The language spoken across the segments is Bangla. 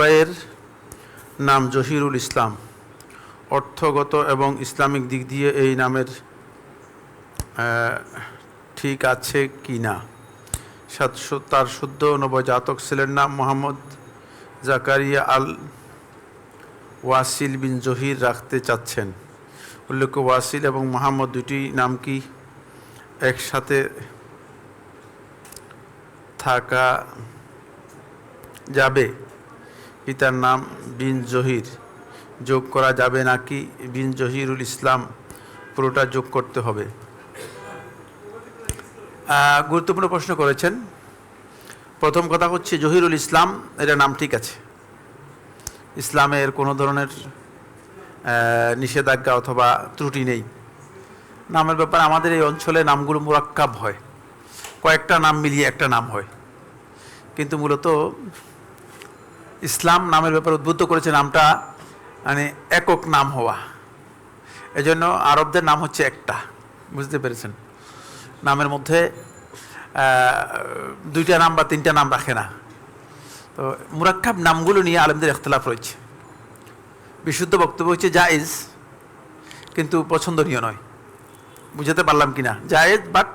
ভাইয়ের নাম জহিরুল ইসলাম। অর্থগত এবং ইসলামিক দিক দিয়ে এই নামের ঠিক আছে কি না? সাতশো, তার শুদ্ধ নবজাতক ছেলের নাম মোহাম্মদ জাকারিয়া আল ওয়াসিল বিন জহির রাখতে চাচ্ছেন। উল্লেখ্য, ওয়াসিল এবং মোহাম্মদ দুটি নাম কি একসাথে থাকা যাবে? পিতার নাম বিন জহির। যোগ করা যাবে নাকি বিন জহিরুল ইসলাম? পুরোটা যোগ করতে হবে। গুরুত্বপূর্ণ প্রশ্ন করেছেন। প্রথম কথা হচ্ছে জহিরুল ইসলাম এটা নাম ঠিক আছে। ইসলামের কোনো ধরনের নিষেধাজ্ঞা অথবা ত্রুটি নেই। নামের ব্যাপারে, আমাদের এই অঞ্চলে নামগুলো মুরাক্কাব হয়। কয়েকটা নাম মিলিয়ে একটা নাম হয়। কিন্তু মূলত ইসলাম নামের ব্যাপারে উদ্বুদ্ধ করেছে নামটা মানে একক নাম হওয়া। এজন্য আরবদের নাম হচ্ছে একটা। বুঝতে পেরেছেন? নামের মধ্যে দুইটা নাম বা তিনটা নাম রাখে না। তো মুরাক্কাব নামগুলো নিয়ে আলেমদের ইখতলাফ রয়েছে। বিশুদ্ধ বক্তব্য হচ্ছে জায়েজ, কিন্তু পছন্দনীয় নয়। বুঝাতে পারলাম কি না জায়েজ, বাট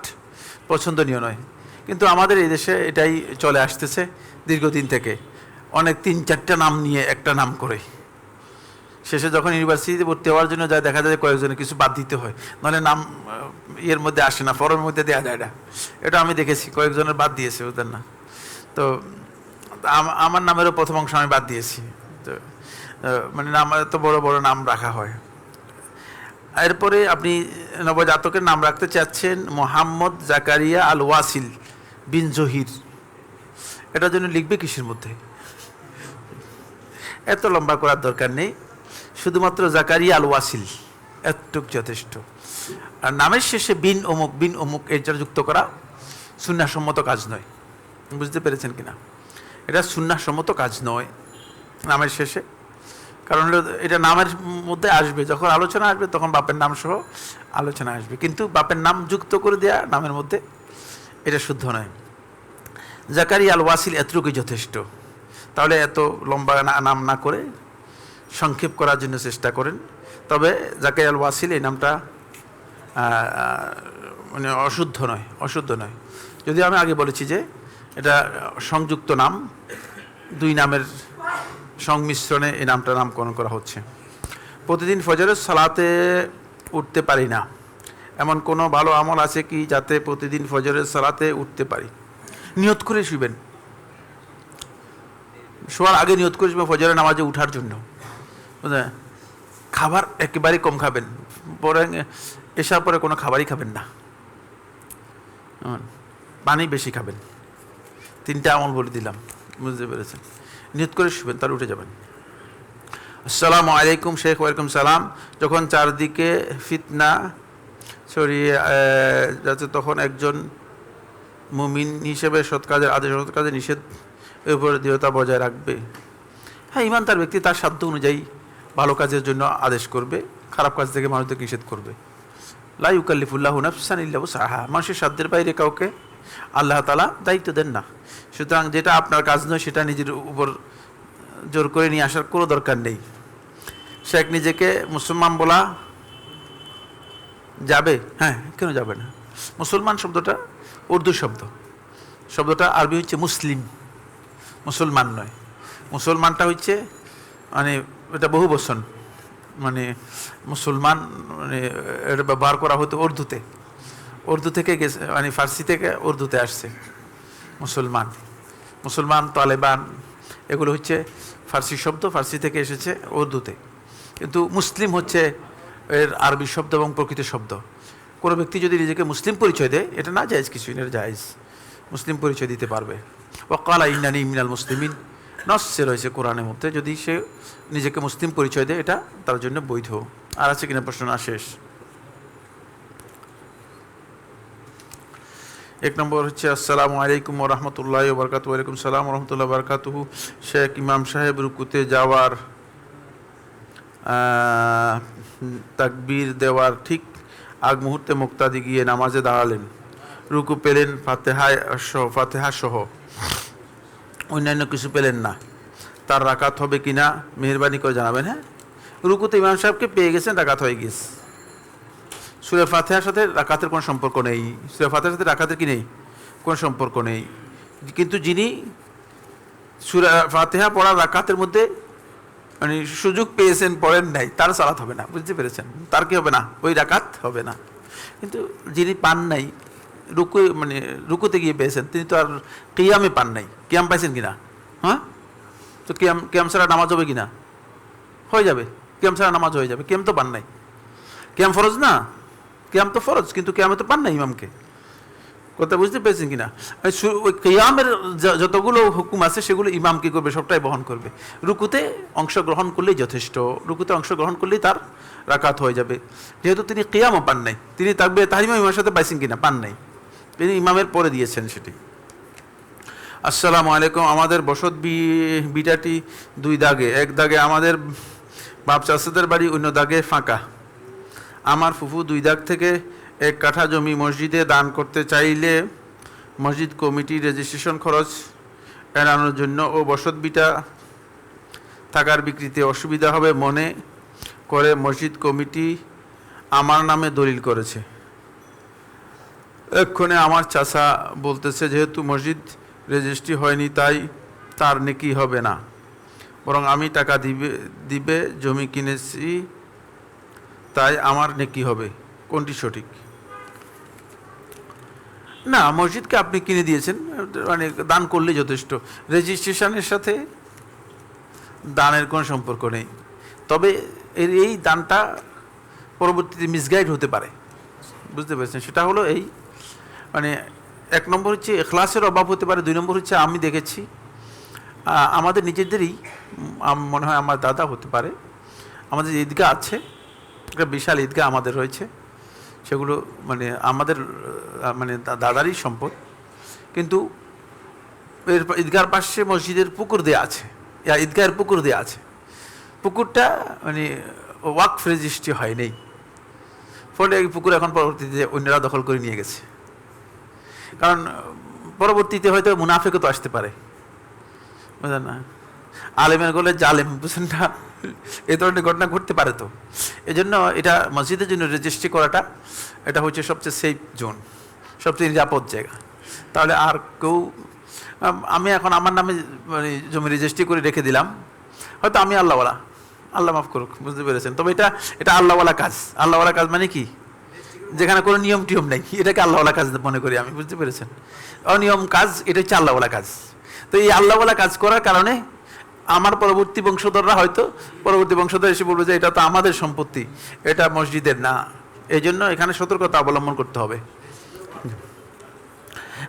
পছন্দনীয় নয়। কিন্তু আমাদের এই দেশে এটাই চলে আসতেছে দীর্ঘদিন থেকে। অনেক তিন চারটা নাম নিয়ে একটা নাম করে। শেষে যখন ইউনিভার্সিটিতে ভর্তি হওয়ার জন্য যায়, দেখা যায় কয়েকজনের কিছু বাদ দিতে হয়। নাহলে নাম ইয়ের মধ্যে আসে না ফর্মের মধ্যে দেওয়া যায় না। এটা আমি দেখেছি, কয়েকজনের বাদ দিয়েছে, ওদের না। তো আমার নামেরও প্রথম অংশ আমি বাদ দিয়েছি। তো মানে নাম, এত বড় বড় নাম রাখা হয়। এরপরে আপনি নবজাতকের নাম রাখতে চাচ্ছেন মোহাম্মদ জাকারিয়া আল ওয়াসিল বিন জহির। এটার জন্য লিখবে কিসের মধ্যে? এত লম্বা করার দরকার নেই। শুধুমাত্র জাকারিয়া আল ওয়াসিল এতটুক যথেষ্ট। আর নামের শেষে বিন অমুক বিন অমুক এটা যুক্ত করা সুন্নাসম্মত কাজ নয়। বুঝতে পেরেছেন কিনা? এটা সুন্নাসম্মত কাজ নয় নামের শেষে। কারণ এটা নামের মধ্যে আসবে, যখন আলোচনা আসবে তখন বাপের নাম সহ আলোচনা আসবে। কিন্তু বাপের নাম যুক্ত করে দেয়া নামের মধ্যে এটা শুদ্ধ নয়। জাকারি আল ওয়াসিল এতটুকুই যথেষ্ট। তাহলে এত লম্বা না- নাম না করে সংক্ষেপ করার জন্য চেষ্টা করেন। তবে জাকারি আল ওয়াসিল, এই নামটা মানে অশুদ্ধ নয় অশুদ্ধ নয়। যদি আমি আগে বলেছি যে এটা সংযুক্ত নাম, দুই নামের সংমিশ্রণে এই নামটা নামকরণ করা হচ্ছে। প্রতিদিন ফজরের সালাতে উঠতে পারি না। এমন কোনো ভালো আমল আছে কি যাতে প্রতিদিন ফজরের সালাতে উঠতে পারি? নিয়ত করে শুবেন শোয়ার আগে নিয়ত করে শুবেন ফজরের নামাজে উঠার জন্য। বুঝলেন? খাবার একেবারেই কম খাবেন। পরে এসার পরে কোনো খাবারই খাবেন না। পানি বেশি খাবেন। তিনটা আমল বলে দিলাম। বুঝতে পেরেছেন? নিয়ত করে শুবেন তার উঠে যাবেন। আসসালামু আলাইকুম শেখ, ওয়ালাইকুম সালাম। যখন চারদিকে ফিতনা ছড়িয়ে যাচ্ছে, তখন একজন মুমিন হিসেবে সৎ কাজের আদেশ, সৎ কাজের নিষেধ এর উপর দৃঢ়তা বজায় রাখবে। হ্যাঁ ইমান তার ব্যক্তি তার সাধ্য অনুযায়ী ভালো কাজের জন্য আদেশ করবে, খারাপ কাজ থেকে মানুষদেরকে নিষেধ করবে। লা ইউকাল্লিফুল্লাহ নাফসান ইল্লাহু সাহা মানুষের সাধ্যের বাইরে কাউকে আল্লাহ তালা দায়িত্ব দেন না। সুতরাং যেটা আপনার কাজ নয়, সেটা নিজের উপর জোর করে নিয়ে আসার কোনো দরকার নেই। শেখ নিজেকে মুসলমান বলা যাবে? হ্যাঁ কেন যাবে না? মুসলমান শব্দটা উর্দু শব্দ। শব্দটা আরবি হচ্ছে মুসলিম। মুসলমান নয়। মুসলমানটা হচ্ছে মানে এটা বহু বসন মানে মুসলমান মানে এটা ব্যবহার করা হতো উর্দুতে। উর্দু থেকে গেছে মানে ফার্সি থেকে উর্দুতে আসছে মুসলমান। মুসলমান, তালেবান, এগুলো হচ্ছে ফার্সি শব্দ, ফার্সি থেকে এসেছে উর্দুতে। কিন্তু মুসলিম হচ্ছে এর আরবি শব্দ এবং প্রকৃত শব্দ। কোনো ব্যক্তি যদি নিজেকে মুসলিম পরিচয় দেয়, এটা না জায়েজ কিছু এটা জায়েজ। মুসলিম পরিচয় দিতে পারবে। ওকালা ইন্নানি মিনাল মুসলিমিন। নসে রয়েছে কোরআনের মধ্যে, যদি সে নিজেকে মুসলিম পরিচয় দেয়, এটা তার জন্য বৈধ। আর আছে কিনা প্রশ্ন? না, শেষ। এক নম্বর হচ্ছে, আসসালামু আলাইকুম রহমতুল্লাহ বরকাত ওয়ালাইকুম সালাম রহমতুল্লাহ বরকাতুহু। শেখ ইমাম সাহেব রুকুতে যাওয়ার তাকবীর দেওয়ার ঠিক আগ মুহূর্তে মুক্তাদি গিয়ে নামাজে দাঁড়ালেন। রুকু পেলেন ফাতেহায় সহ, ফাতেহা সহ। অন্যান্য কিছু পেলেন না। তার রাকাত হবে কিনা মেহরবানি করে জানাবেন হ্যাঁ? রুকুতে ইমাম সাহেবকে পেয়ে গেছেন, রাকাত হয়ে গেছে। সুরে ফাতেহার সাথে রাকাতের কোনো সম্পর্ক নেই। সুরে ফাতেহার সাথে রাকাতের কি নেই? কোনো সম্পর্ক নেই। কিন্তু যিনি সুরা ফাতেহা পড়ার রাকাতের মধ্যে মানে সুযোগ পেয়েছেন, পড়েন নাই, তার সালাত হবে না, বুঝতে পেরেছেন? তার কি হবে না? ওই রাকাত হবে না। কিন্তু যিনি পান নাই রুকু মানে রুকুতে গিয়ে পেয়েছেন, তিনি তো আর কিয়ামে পান নাই। কিয়াম পাইছেন কিনা? হ্যাঁ? তো কিয়াম কিয়াম ছাড়া নামাজ হবে কিনা? হয়ে যাবে। কিয়াম ছাড়া নামাজ হয়ে যাবে। কিয়াম তো পান নাই। কিয়াম ফরজ না? কিয়াম তো ফরজ, কিন্তু কিয়ামে তো পান নাই ইমামকে। কথা বুঝতে পেরেছেন কিনা? ওই কিয়ামের যতগুলো হুকুম আছে, সেগুলো ইমাম কি করবে? সবটাই বহন করবে। রুকুতে অংশগ্রহণ করলেই যথেষ্ট। রুকুতে অংশগ্রহণ করলেই তার রাকাত হয়ে যাবে। যেহেতু তিনি কিয়ামও পান নাই। তিনি থাকবে তাহিমা ইমামের সাথে পাইছেন কিনা? পান নাই। তিনি ইমামের পরে দিয়েছেন সেটি। আসসালামু আলাইকুম আমাদের বসত বি, বিটাটি দুই দাগে। এক দাগে আমাদের বাপ চাষাদের বাড়ি, অন্য দাগে ফাঁকা। আমার ফুফু দুই দাগ থেকে এক কাঠা জমি মসজিদে দান করতে চাইলে মসজিদ কমিটি রেজিস্ট্রেশন খরচ এড়ানোর জন্য ও বসত বিটা থাকার বিক্রিতে অসুবিধা হবে মনে করে মসজিদ কমিটি আমার নামে দলিল করেছে। এক্ষণে আমার চাষা বলতেছে, যেহেতু মসজিদ রেজিস্ট্রি হয়নি, তাই তার নেকি হবে না। বরং আমি টাকা দিবে দিবে, জমি কিনেছি, তাই আমার নেকি হবে। কোনটি সঠিক? না, মসজিদকে আপনি কিনে দিয়েছেন। মানে দান করলে যথেষ্ট। রেজিস্ট্রেশনের সাথে দানের কোনো সম্পর্ক নেই। তবে এর এই দানটা পরবর্তীতে মিসগাইড হতে পারে। বুঝতে পেরেছেন? সেটা হলো এই মানে এক নম্বর হচ্ছে এখলাসের অভাব হতে পারে, দুই নম্বর হচ্ছে আমি দেখেছি আমাদের নিজেদেরই মনে হয় আমার দাদা হতে পারে, আমাদের ঈদগাহ আছে, একটা বিশাল ঈদগাহ আমাদের রয়েছে, সেগুলো মানে আমাদের মানে দাদারই সম্পদ, কিন্তু এর ঈদগাহর পাশে মসজিদের পুকুর দেওয়া আছে, ইয়া, ঈদগাহের পুকুর দেয়া আছে, পুকুরটা মানে ওয়াকফ রেজিস্ট্রি হয় নেই ফলে এই পুকুর এখন পরবর্তীতে অন্যরা দখল করে নিয়ে গেছে। কারণ পরবর্তীতে হয়তো মুনাফেকও তো আসতে পারে। বুঝলেন না? আলেমের গলে জালেম, বুঝলেন না? এ ধরনের ঘটনা ঘটতে পারে তো। এই জন্য এটা মসজিদের জন্য রেজিস্ট্রি করাটা, এটা হচ্ছে সবচেয়ে সেফ জোন সবচেয়ে নিরাপদ জায়গা। তাহলে আর কেউ আমি এখন আমার নামে মানে জমি রেজিস্ট্রি করে রেখে দিলাম। হয়তো আমি আল্লাহওয়ালা। আল্লাহ মাফ করুক, বুঝতে পেরেছেন। তবে এটা এটা আল্লাহওয়ালা কাজ। আল্লাহওয়ালা কাজ মানে কি? যেখানে কোনো নিয়ম টিয়ম নেই। এটাকে আল্লাহওয়ালা কাজ মনে করি আমি, বুঝতে পেরেছেন? অনিয়ম কাজ, এটা হচ্ছে আল্লাহওয়ালা কাজ। তো এই আল্লাহওয়ালা কাজ করার কারণে আমার পরবর্তী বংশধররা হয়তো, পরবর্তী বংশধর এসে বলবে যে এটা তো আমাদের সম্পত্তি, এটা মসজিদের না। এই জন্য এখানে সতর্কতা অবলম্বন করতে হবে।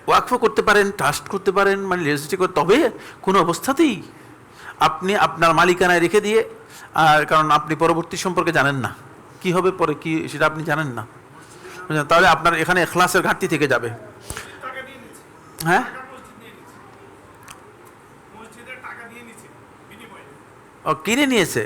ওয়াকফ করতে পারেন ট্রাস্ট করতে পারেন মানে রেজিস্ট্রি করতে তবে কোনো অবস্থাতেই আপনি আপনার মালিকানায় রেখে দিয়ে, আর কারণ আপনি পরবর্তী সম্পর্কে জানেন না। কি হবে পরে, কি সেটা আপনি জানেন না? তাহলে আপনার এখানে এখলাসের ঘাটতি থেকে যাবে। টাকা দিয়ে নিচ্ছে। হ্যাঁ? ও কিনে নিয়েছে।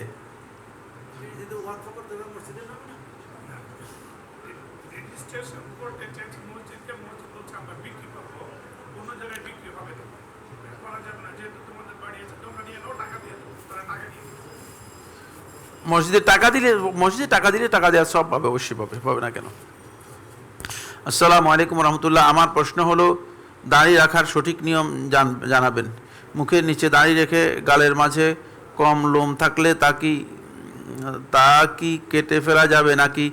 মসজিদে টাকা দিলে মসজিদে টাকা দিলে টাকা দেওয়া সব পাবে অবশ্যই পাবে পাবে না কেন? আসসালামু আলাইকুম রহমতুল্লাহ। আমার প্রশ্ন হলো, দাড়ি রাখার সঠিক নিয়ম জানাবেন। মুখের নিচে দাড়ি রেখে গালের মাঝে কম লোম থাকলে তা কি তা কি কেটে ফেলা যাবে নাকি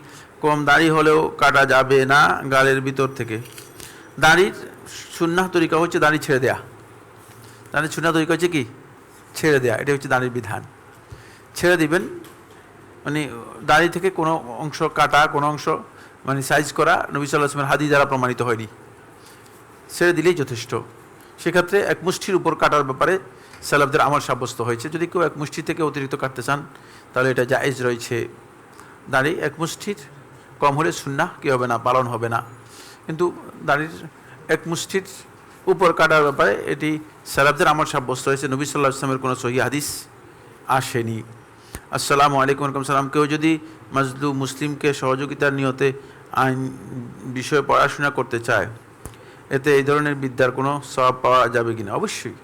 কম দাড়ি হলেও কাটা যাবে না গালের ভিতর থেকে? দাড়ির সুন্নাহ তরিকা হচ্ছে দাড়ি ছেড়ে দেয়া। দাড়ির সুন্নাহ তরিকা হচ্ছে কি? ছেড়ে দেয়া। এটা হচ্ছে দাঁড়ির বিধান। ছেড়ে দিবেন মানে দাড়ি থেকে কোনো অংশ কাটা, কোনো অংশ মানে সাইজ করা নবী সাল্লাহ আসলামের হাদি দ্বারা প্রমাণিত হয়নি। ছেড়ে দিলেই যথেষ্ট। সেক্ষেত্রে এক মুষ্টির উপর কাটার ব্যাপারে সালাবদের আমার সাব্যস্ত হয়েছে। যদি কেউ এক মুষ্টি থেকে অতিরিক্ত কাটতে চান, তাহলে এটা জায়েজ রয়েছে। দাড়ি এক মুষ্টির কম হলে সুন্না কী হবে না? পালন হবে না। কিন্তু দাঁড়ির এক মুষ্টির উপর কাটার ব্যাপারে এটি সালাবদের আমার সাব্যস্ত হয়েছে। নবী সাল্লাহ আসলামের কোনো সহি হাদিস আসেনি। আসসালামু আলাইকুম সালাম কেউ যদি মাজলু মুসলিমকে সহযোগিতার নিয়তে আইন বিষয়ে পড়াশোনা করতে চায়, এতে এই ধরনের বিদ্যার কোনো সব পাওয়া যাবে কিনা? অবশ্যই।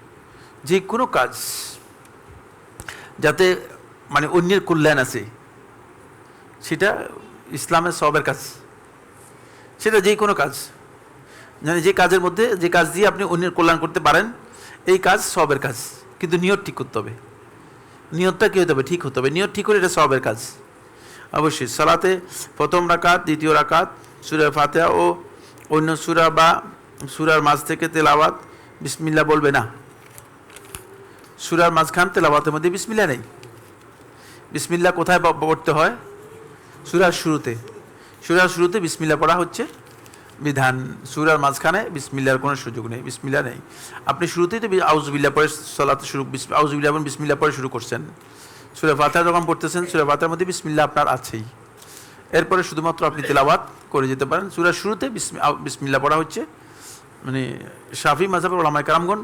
যে কোনো কাজ, যাতে মানে অন্যের কল্যাণ আছে, সেটা ইসলামের সবের কাজ। সেটা যে কোনো কাজ। মানে যে কাজের মধ্যে, যে কাজ দিয়ে আপনি অন্যের কল্যাণ করতে পারেন, এই কাজ সবের কাজ। কিন্তু নিয়ত ঠিক করতে হবে। নিয়তটা কী হতে হবে? ঠিক হতে হবে। নিয়ত ঠিক করে এটা সবের কাজ। অবশ্যই। সালাতে প্রথম রাকাত, দ্বিতীয় রাকাত, সুরা ফাতেহা ও অন্য সুরা বা সুরার মাঝ থেকে তেলাওয়াত বিসমিল্লা বলবে না। সুরার মাঝখান তেলাওয়াতের মধ্যে বিসমিল্লা নেই। বিসমিল্লা কোথায় পড়তে হয়? সুরার শুরুতে। সুরার শুরুতে বিসমিল্লা পড়া হচ্ছে বিধান। সুরার মাঝখানে বিসমিল্লার কোনো সুযোগ নেই বিসমিল্লা নেই। আপনি শুরুতেই তো আউজবিল্লা পরে সলাতে শুরু আউজবিল্লা এবং বিসমিল্লা পরে শুরু করছেন। সুরা ফাতা যখন পড়তেছেন, সুরে ফাতার মধ্যে বিসমিল্লা আপনার আছেই। এরপরে শুধুমাত্র আপনি তেলাওয়াত করে যেতে পারেন। সুরার শুরুতে বিসমিল্লা পড়া হচ্ছে। মানে শাফি মাজাবের ওলামায় কারামগণ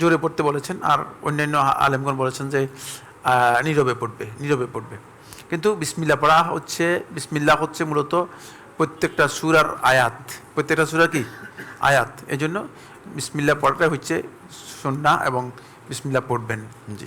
জোরে পড়তে বলেছেন আর অন্যান্য আলেমগণ বলেছেন যে নীরবে পড়বে নীরবে পড়বে। কিন্তু বিসমিল্লা পড়া হচ্ছে বিসমিল্লা হচ্ছে মূলত প্রত্যেকটা সুরার আয়াত। প্রত্যেকটা সুরা কি? আয়াত। এই জন্য বিসমিল্লা পড়াটা হচ্ছে সন্না এবং বিসমিল্লা পড়বেন। জি।